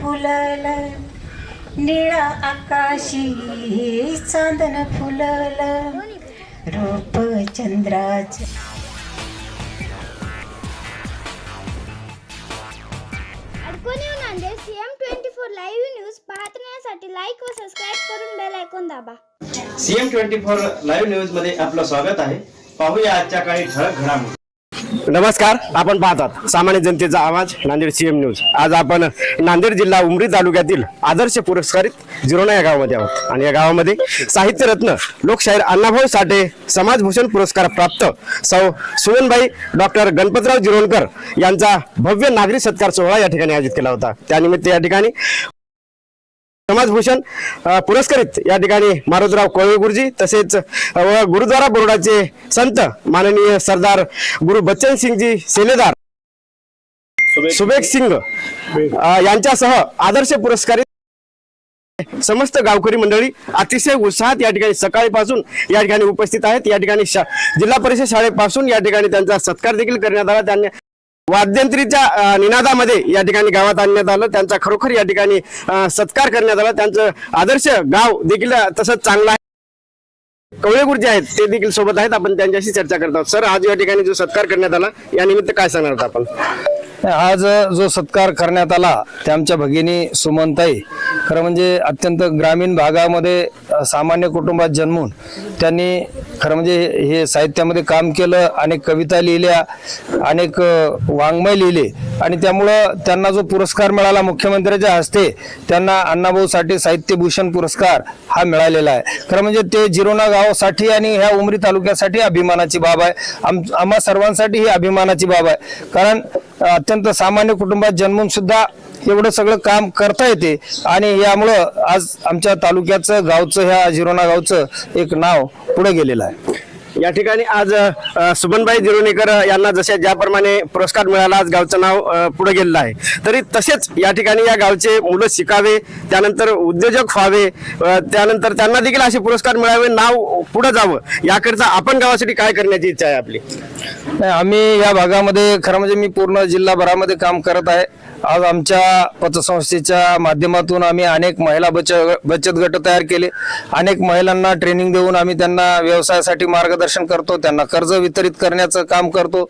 फुलल निळा आकाशी चांदन फुलल रूप चंद्राच. अडकून येऊन Nanded CM twenty four live news पाहण्यासाठी लाईक व सबस्क्राईब करून बेल ऐकून दाबा. सीएम ट्वेंटी फोर लाईव्ह न्यूजमध्ये आपलं स्वागत आहे. पाहूया आजच्या काही ठळक घडामोडी. नमस्कार आपण पाहतात सामान्य जनतेचा आवाज नांदेड सीएम न्यूज आज आपण नांदेड जिल्हा उमरी तालुक्यातील आदर्श पुरस्कारित जिरोणा या गावामध्ये आहोत. आणि या गावामध्ये साहित्यरत्न लोकशाहीर अण्णाभाऊ साठे समाजभूषण पुरस्कार प्राप्त सौ सुमनबाई डॉक्टर गणपतराव जिरोणकर यांचा भव्य नागरी सत्कार सोहळा या ठिकाणी आयोजित केला होता. त्यानिमित्त या ठिकाणी समाजभूषण पुरस्कारित या ठिकाणी मारुतराव कोळवे गुरुजी तसेच व गुरुद्वारा बोर्डाचे संत माननीय सरदार गुरु बच्चन सिंगजी सेलेदार सुबेग सिंग यांच्यासह आदर्श पुरस्कारित समस्त गावकरी मंडळी अतिशय उत्साहात या ठिकाणी सकाळीपासून या ठिकाणी उपस्थित आहेत. या ठिकाणी शा- जिल्हा परिषद शाळेपासून या ठिकाणी त्यांचा सत्कार देखील करण्यात आला. त्यांनी वाद्यंत्रीच्या निनादामध्ये या ठिकाणी गावात आणण्यात आलं. त्यांचा खरोखर या ठिकाणी सत्कार करण्यात आला. त्यांचं आदर्श गाव देखील तसंच चांगलं आहे. कवळे गुरुजी आहेत ते देखील सोबत आहेत. आपण त्यांच्याशी चर्चा करत आहोत. सर आज या ठिकाणी जो सत्कार करण्यात आला या निमित्त काय सांगणार आपण? आज जो सत्कार करण्यात आला ते आमच्या भगिनी सुमनताई. खरं म्हणजे अत्यंत ग्रामीण भागामध्ये सामान्य कुटुंबात जन्मून त्यांनी खरं म्हणजे हे साहित्यामध्ये काम केलं अनेक कविता लिहिल्या अनेक वाङ्मय लिहिले. आणि त्यामुळं त्यांना जो पुरस्कार मिळाला मुख्यमंत्र्याच्या हस्ते त्यांना अण्णाभाऊ साठे साहित्यभूषण पुरस्कार हा मिळालेला आहे. खरं म्हणजे ते जिरोना गावासाठी आणि ह्या उमरी तालुक्यासाठी अभिमानाची बाब आहे. आम आम्हा सर्वांसाठी ही अभिमानाची बाब आहे. कारण अत्यंत सामान्य कुटुंबात जन्मून सुद्धा एवढं सगळं काम करता येते. आणि यामुळं आज आमच्या तालुक्याचं गावचं ह्या जिरोना गावचं एक नाव पुढे गेलेलं आहे. या ठिकाणी आज सुमनबाई जिरोणेकर यांना जशा ज्याप्रमाणे पुरस्कार मिळाला आज गावचं नाव पुढे गेलेलं आहे. तरी तसेच या ठिकाणी या गावचे मुलं शिकावे त्यानंतर उद्योजक व्हावे त्यानंतर त्यांना देखील असे पुरस्कार मिळावे नाव पुढे जावं याकरता आपण गावासाठी काय करण्याची इच्छा आहे आपली? आम्ही या भागामध्ये खरं म्हणजे मी पूर्ण जिल्हाभरामध्ये काम करत आहे. आज आमच्या पतसंस्थेच्या माध्यमातून आम्ही अनेक महिला बचत बचत गट तयार केले. अनेक महिलांना ट्रेनिंग देऊन आम्ही त्यांना व्यवसायासाठी मार्गदर्शन करतो त्यांना कर्ज वितरित करण्याचं काम करतो.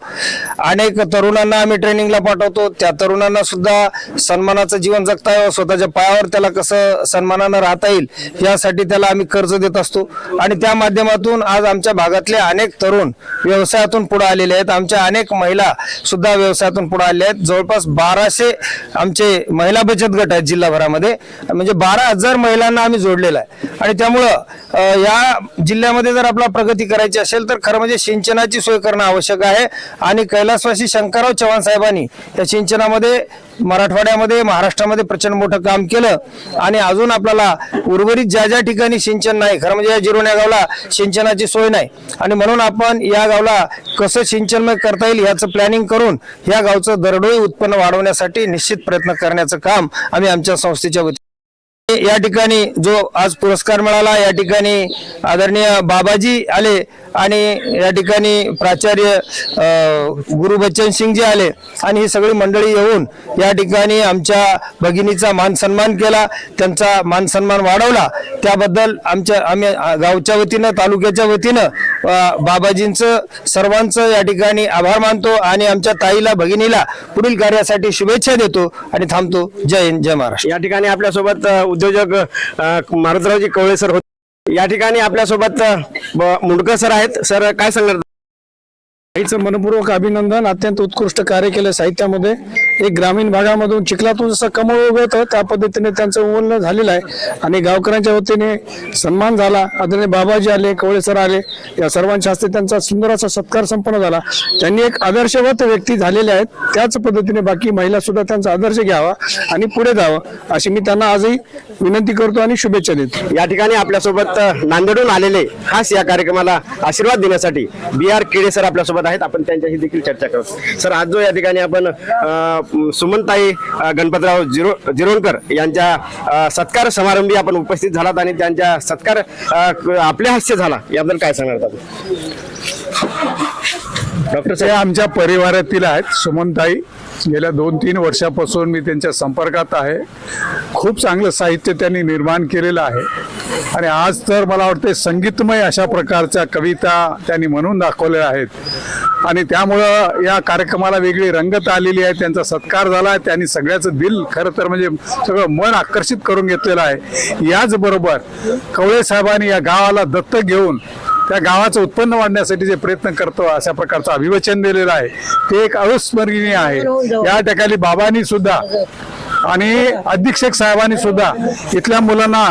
अनेक तरुणांना आम्ही ट्रेनिंगला पाठवतो. त्या तरुणांना सुद्धा सन्मानाचं जीवन जगता यावं स्वतःच्या पायावर त्याला कसं सन्मानानं राहता येईल यासाठी त्याला आम्ही कर्ज देत असतो. आणि त्या माध्यमातून आज आमच्या भागातले अनेक तरुण व्यवसायातून पुढे आलेले आहेत. आमच्या अनेक महिला सुद्धा व्यवसायातून पुढे आलेल्या आहेत. जवळपास बाराशे आमचे महिला बचत गट आहेत जिल्हाभरामध्ये. म्हणजे बारा हजार महिलांना आम्ही जोडलेला आहे. आणि त्यामुळं या जिल्ह्यामध्ये जर आपला प्रगती करायची असेल तर खरं म्हणजे सिंचनाची सोय करणं आवश्यक आहे. आणि कैलासवासी शंकरराव चव्हाण साहेबांनी या सिंचनामध्ये मराठवाड्यामध्ये महाराष्ट्रामध्ये प्रचंड मोठं काम केलं. आणि अजून आपल्याला उर्वरित ज्या ज्या ठिकाणी सिंचन नाही खरं म्हणजे या जिरोण्या गावला सिंचनाची सोय नाही. आणि म्हणून आपण या गावला कसं सिंचनमय करता येईल याचं प्लॅनिंग करून या गावचं दरडोई उत्पन्न वाढवण्यासाठी निश्चित प्रयत्न करण्याचं काम आम्ही आमच्या संस्थेच्या वतीने या ठिकाणी जो आज पुरस्कार मिळाला या ठिकाणी आदरणीय बाबाजी आले आणि या ठिकाणी प्राचार्य गुरु बच्चन सिंगजी आले आणि ही सगळी मंडळी येऊन या ठिकाणी आमच्या भगिनीचा मान सन्मान केला त्यांचा मान सन्मान वाढवला. त्याबद्दल आमच्या आम्ही गावच्या वतीनं तालुक्याच्या वतीनं बाबाजींचं सर्वांचं या ठिकाणी आभार मानतो आणि आमच्या ताईला भगिनीला पुढील कार्यासाठी शुभेच्छा देतो आणि थांबतो. जय हिंद जय महाराष्ट्र. या ठिकाणी आपल्यासोबत उद्योजक अ, मारुतरावजी कवळे सर होते. या ठिकाणी आपल्यासोबत मुंडकर सर आहेत. सर काय सांगणार आईचं मनपूर्वक अभिनंदन अत्यंत उत्कृष्ट कार्य केलं साहित्यामध्ये. एक ग्रामीण भागामधून चिखलातून जसं कमळ उगवतं त्या पद्धतीने त्यांचं उन्नत झालेलं आहे. आणि गावकऱ्यांच्या वतीने सन्मान झाला. आदरणीय बाबाजी आले कवळे सर आले. या सर्वांच्या हस्ते त्यांचा सुंदर असा सत्कार संपन्न झाला. त्यांनी एक आदर्शवत व्यक्ती झालेले आहेत. त्याच पद्धतीने बाकी महिला सुद्धा त्यांचा आदर्श घ्यावा आणि पुढे जावं अशी मी त्यांना आजही विनंती करतो आणि शुभेच्छा देतो. या ठिकाणी आपल्यासोबत नांदेडून आलेले खास या कार्यक्रमाला आशीर्वाद देण्यासाठी बी आर केडे सर आपल्यासोबत आहेत. आपण त्यांच्याशी देखील चर्चा करू. सर आज जो या ठिकाणी आपण सुमनताई गणपतराव जिरो जिरोणकर यांच्या सत्कार समारंभी आपण उपस्थित झालात आणि त्यांच्या सत्कार आपल्या हस्ते झाला. याबद्दल काय सांगणार आपण? डॉक्टर ते आमच्या परिवारातील आहेत. सुमनताई गेल्या दोन तीन वर्षापासून मी त्यांच्या संपर्कात आहे. खूप चांगलं साहित्य त्यांनी निर्माण केलेलं आहे. आणि आज तर मला वाटते संगीतमय अशा प्रकारच्या कविता त्यांनी म्हणून दाखवलेल्या आहेत. आणि त्यामुळं या कार्यक्रमाला वेगळी रंगत आलेली आहे. त्यांचा सत्कार झाला आहे. त्यांनी सगळ्याचं दिल खरं तर म्हणजे सगळं मन आकर्षित करून घेतलेलं आहे. याचबरोबर कवळे साहेबांनी या गावाला दत्तक घेऊन त्या गावाचं उत्पन्न वाढण्यासाठी जे प्रयत्न करतो अशा प्रकारचं अभिवचन दिलेलं आहे. ते एक अविस्मरणीय आहे. या ठिकाणी बाबांनी सुद्धा आणि अधीक्षक साहेबांनी सुद्धा इथल्या मुलांना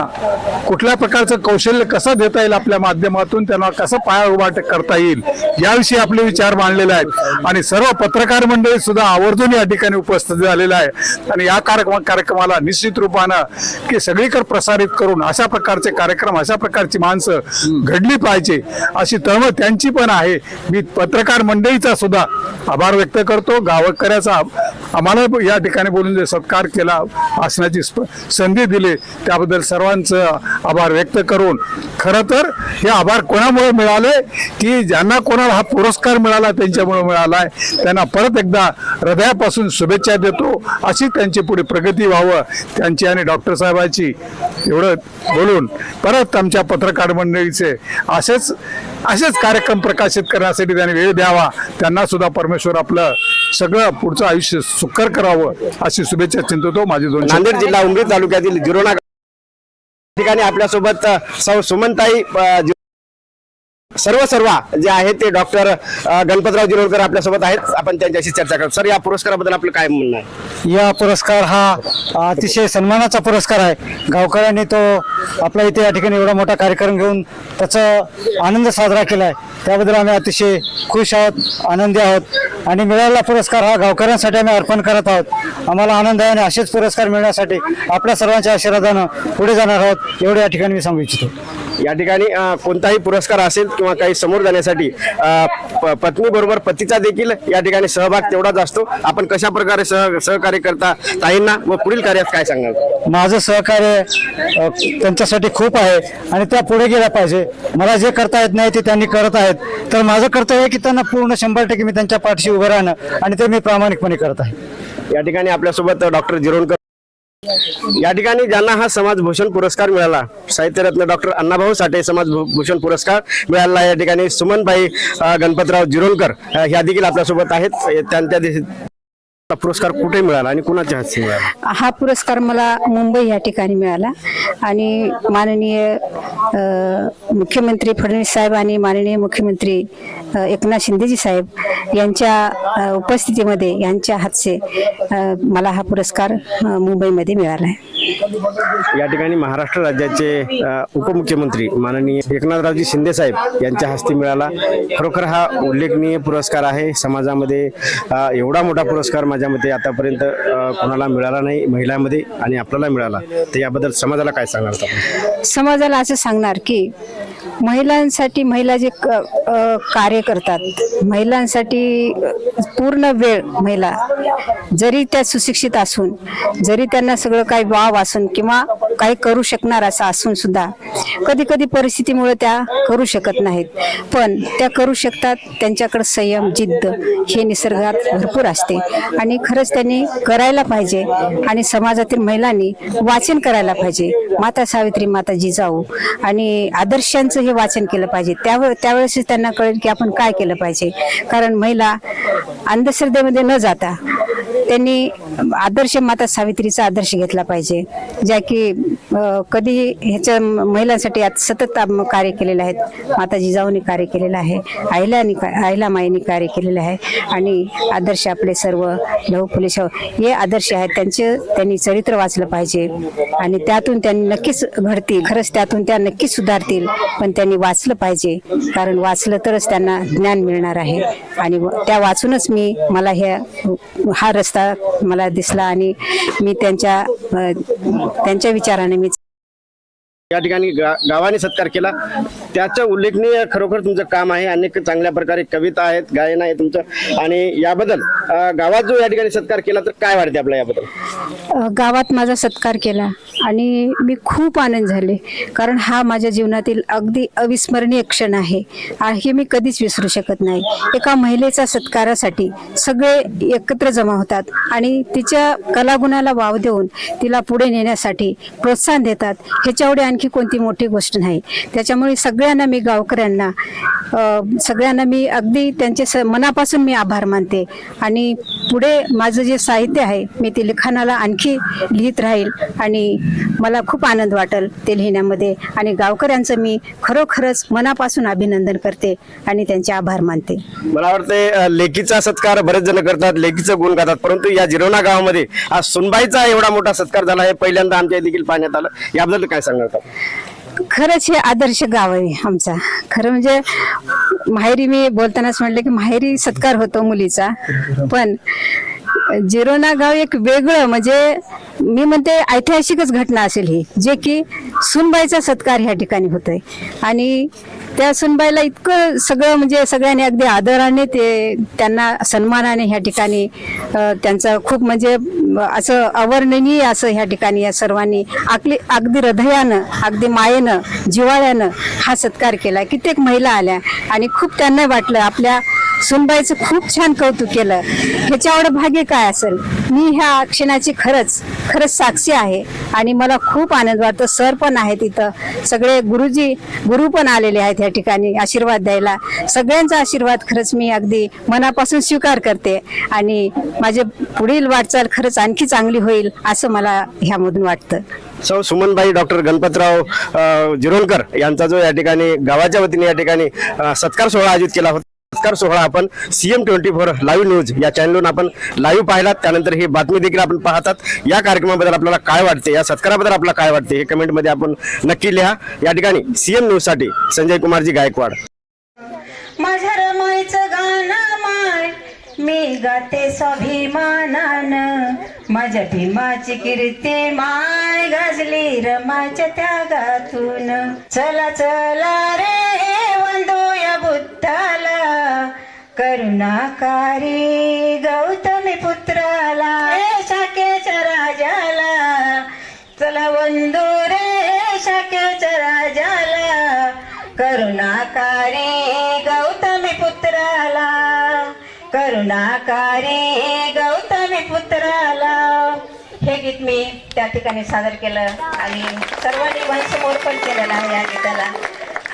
कुठल्या प्रकारचं कौशल्य कसं देता येईल आपल्या माध्यमातून त्यांना कसं पाया उभा करता येईल याविषयी आपले विचार मांडलेले आहेत. आणि सर्व पत्रकार मंडळी सुद्धा आवर्जून या ठिकाणी उपस्थित झालेलं आहे आणि या कार्यक्रम कार्यक्रमाला निश्चित रूपानं की सगळीकडे प्रसारित करून अशा प्रकारचे कार्यक्रम अशा प्रकारची माणसं घडली पाहिजे अशी तळमळ त्यांची पण आहे. मी पत्रकार मंडळीचा सुद्धा आभार व्यक्त करतो. गावकऱ्याचा आम्हाला या ठिकाणी बोलून सत्कार केला. असण्याची संधी दिली. त्याबद्दल सर्वांचं आभार व्यक्त करून खरं तर हे आभार कोणामुळे मिळाले? की ज्यांना कोणाला हा पुरस्कार मिळाला त्यांच्यामुळे मिळाला आहे त्यांना परत एकदा हृदयापासून शुभेच्छा देतो. अशी त्यांची पुढे प्रगती व्हावं त्यांची आणि डॉक्टर साहेबांची एवढं बोलून परत आमच्या पत्रकार मंडळीचे असेच असेच कार्यक्रम प्रकाशित करण्यासाठी त्यांनी वेळ द्यावा. त्यांना सुद्धा परमेश्वर आपलं सगळं पुढचं आयुष्य सुकर करावं अशी शुभेच्छा चिंततो माझे दोन नांदेड जिल्हा उमरी तालुक्यातील जिरोणा ठिकाणी आपल्यासोबत सौ सुमनताई सर्व सर्व जे आहेत ते डॉक्टर गणपतराव जिरोडकर आपल्यासोबत आहेत. आपण त्यांच्याशी चर्चा करू. सर या पुरस्काराबद्दल आपलं काय म्हणणं आहे? या पुरस्कार हा अतिशय सन्मानाचा पुरस्कार आहे. गावकऱ्यांनी तो आपल्या इथे या ठिकाणी एवढा मोठा कार्यक्रम घेऊन त्याचा आनंद साजरा केला आहे त्याबद्दल आम्ही अतिशय खुश आहोत आनंदी आहोत. आणि मिळालेला पुरस्कार हा गावकऱ्यांसाठी आम्ही अर्पण करत आहोत. आम्हाला आनंद आहे आणि असेच पुरस्कार मिळण्यासाठी आपल्या सर्वांच्या आशीर्वादानं पुढे जाणार आहोत एवढे या ठिकाणी मी सांगू इच्छितो. या ठिकाणी कोणताही पुरस्कार असेल किंवा काही समोर जाण्यासाठी पत्नी बरोबर पतीचा देखील या ठिकाणी सहभाग तेवढाच असतो. आपण कशा प्रकारे सह सहकार्य करता ताईंना व पुढील कार्यात काय सांगाल? माझं सहकार्य त्यांच्यासाठी खूप आहे आणि त्या पुढे गेल्या पाहिजे. मला जे करता येत नाही ते त्यांनी करत आहेत. तर माझं कर्तव्य आहे की त्यांना पूर्ण शंभर टक्के मी त्यांच्या पाठीशी उभं राहणं आणि ते मी प्रामाणिकपणे करत आहे. या ठिकाणी आपल्यासोबत डॉक्टर जिरोणकर या ठिकाणी ज्यांना हा समाज भूषण पुरस्कार मिळाला साहित्यरत्न डॉक्टर अण्णाभाऊ साठे समाज भूषण पुरस्कार मिळाला. या ठिकाणी सुमनबाई गणपतराव जिरोलकर ह्या देखील आपल्यासोबत आहेत. त्यांच्या पुरस्कार कुठे मिळाला आणि कुणाच्या हस्ते मिळाला? हा पुरस्कार मला मुंबई या ठिकाणी मिळाला. आणि माननीय मुख्यमंत्री फडणवीस साहेब आणि माननीय मुख्यमंत्री एकनाथ शिंदेजी साहेब यांच्या उपस्थितीमध्ये यांच्या हातचे मला हा पुरस्कार मुंबईमध्ये मिळाला आहे. या ठिकाणी महाराष्ट्र राज्याचे उपमुख्यमंत्री माननीय एकनाथरावजी शिंदे साहेब यांच्या हस्ते मिळाला. खरोखर हा उल्लेखनीय पुरस्कार आहे. समाजामध्ये एवढा मोठा पुरस्कार माझ्या मते आतापर्यंत कोणाला मिळाला नाही महिलांमध्ये आणि आपल्याला मिळाला. तर याबद्दल समाजाला काय आपण समाजाला असं सांगणार की महिलांसाठी महिला जे क- कार्य करतात महिलांसाठी पूर्ण वेळ महिला जरी त्या सुशिक्षित असून जरी त्यांना सगळं काही वाव असून किंवा काही करू शकणार असं असून सुद्धा कधी कधी परिस्थितीमुळे त्या करू शकत नाहीत. पण त्या करू शकतात त्यांच्याकडे संयम जिद्द हे निसर्गात भरपूर असते. आणि खरंच त्यांनी करायला पाहिजे आणि समाजातील महिलांनी वाचन करायला पाहिजे. माता सावित्री माता जिजाऊ आणि आदर्शांचं हे वाचन केलं पाहिजे. त्यावेळे त्यावेळेस त्यांना कळेल की आपण काय केलं पाहिजे. कारण महिला अंधश्रद्धेमध्ये न जाता त्यांनी आदर्श माता सावित्रीचा आदर्श घेतला पाहिजे. ज्या की कधी ह्याच्या महिलांसाठी आज सतत कार्य केलेले आहेत माता जिजाऊने कार्य केलेलं आहे. आईलानी आईला माईने कार्य केलेलं आहे. आणि आदर्श आपले सर्व लहू फुले शाहू हे आदर्श आहेत. त्यांचे त्यांनी चरित्र वाचलं पाहिजे. आणि त्यातून त्यांनी नक्कीच घडतील. खरंच त्यातून त्या नक्कीच सुधारतील. पण त्यांनी वाचलं पाहिजे. कारण वाचलं तरच त्यांना ज्ञान मिळणार आहे. आणि व- त्या वाचूनच मी मला हे हा रस्ता मला दिसला आणि मी त्यांच्या त्यांच्या विचाराने मी या ठिकाणी गा- गावाने सत्कार केला. त्याचं उल्लेखनीय खरोखर तुमचं काम आहे. अनेक चांगल्या प्रकारे कविता आहेत गायन आहे तुमचं. आणि याबद्दल गावात जो या ठिकाणी सत्कार केला तर काय वाटते आपला याबद्दल? गावात माझा सत्कार केला आणि मी खूप आनंद झाले. कारण हा माझ्या जीवनातील अगदी अविस्मरणीय क्षण आहे. हे मी कधीच विसरू शकत नाही. एका महिलेचा सत्कारासाठी सगळे एकत्र जमा होतात आणि तिच्या कलागुणाला वाव देऊन तिला पुढे नेण्यासाठी प्रोत्साहन देतात. ह्याच्यावढे आणखी कोणती मोठी गोष्ट नाही. त्याच्यामुळे सगळ्यांना मी गावकऱ्यांना सगळ्यांना मी अगदी त्यांचे स मनापासून मी आभार मानते. आणि पुढे माझं जे साहित्य आहे मी ते लिखाणाला आणखी लिहित राहील आणि मला खूप आनंद वाटेल ते लिहिण्यामध्ये. आणि गावकऱ्यांचं मी खरोखरच मनापासून अभिनंदन करते आणि त्यांचे आभार मानते. मला वाटते लेखीचा सत्कार बरेच जण करतात लेखीचं गुण गातात. परंतु या जिरोना गावामध्ये आज सुनबाईचा एवढा मोठा सत्कार झाला हे पहिल्यांदा आमच्या देखील पाहण्यात आलं. याबद्दल काय सांगणार खरंच हे आदर्श गाव आहे आमचा. खरं म्हणजे माहेरी मी बोलतानाच म्हटलं की माहेरी सत्कार होतो मुलीचा. पण जिरोना गाव एक वेगळं म्हणजे मी म्हणते ऐतिहासिकच घटना असेल ही जे की सुनबाईचा सत्कार ह्या ठिकाणी होतोय. आणि त्या सुनबाईला इतकं सगळं म्हणजे सगळ्यांनी अगदी आदराने ते त्यांना सन्मानाने ह्या ठिकाणी त्यांचं त्यांचा खूप म्हणजे असं अवर्णनीय असं ह्या ठिकाणी या सर्वांनी आपली अगदी हृदयानं अगदी मायेनं जिवाळ्यानं हा सत्कार केला. कित्येक महिला आल्या आणि खूप त्यांना वाटलं आपल्या सुनबाईचं खूप छान कौतुक केलं. ह्याच्यावर भाग्य काय असेल? मी ह्या क्षणाची खरंच खरंच साक्षी आहे. आणि मला खूप आनंद वाटतो. सर पण आहेत इथं. सगळे गुरुजी गुरु पण आलेले आहेत या ठिकाणी आशीर्वाद द्यायला. सगळ्यांचा आशीर्वाद खरंच मी अगदी मनापासून स्वीकार करते. आणि माझे पुढील वाटचाल खरंच आणखी चांगली होईल असं मला ह्यामधून वाटतं. सौ सुमनबाई डॉक्टर गणपतराव जिरोणकर यांचा जो या ठिकाणी गावाच्या वतीने या ठिकाणी सत्कार सोहळा आयोजित केला होता. सत्कार सोहळा. आपण CM twenty four live news या चॅनलवरून आपण लाईव्ह पाहिलात. त्यानंतर ही बातमी देखील आपण पाहतात. या कार्यक्रमाबद्दल आपल्याला काय वाटते? या सत्काराबद्दल आपल्याला काय वाटते? हे कमेंटमध्ये आपण नक्की लिहा. या ठिकाणी सीएम न्यूजसाठी संजय कुमारजी गायकवाड. माझ्या गाणं माय. मी गाते स्वाभिमानान. माझ्या भीमाची कीर्ती माय. गाजली रमाच्या त्यागातून. चला चला रे वंदूया बुद्धाला. करुणाकारी गौतमी पुत्राला. हे शाखेच्या राजाला. चला बंधू रे शाखेच्या राजाला. करुणाकारी गौतमी पुत्राला. करुणाकारी गौतमी पुत्राला. हे गीत मी त्या ठिकाणी सादर केलं आणि सर्वांनी मनसमोर पण केलेलं आहे या गीताला.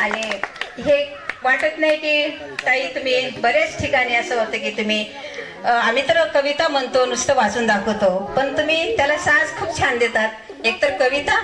आणि हे वाटत नाही की ताई तुम्ही बरेच ठिकाणी असं होतं की तुम्ही आम्ही तर कविता म्हणतो नुसतं वाचून दाखवतो. पण तुम्ही त्याला साज खूप छान देतात. एकतर कविता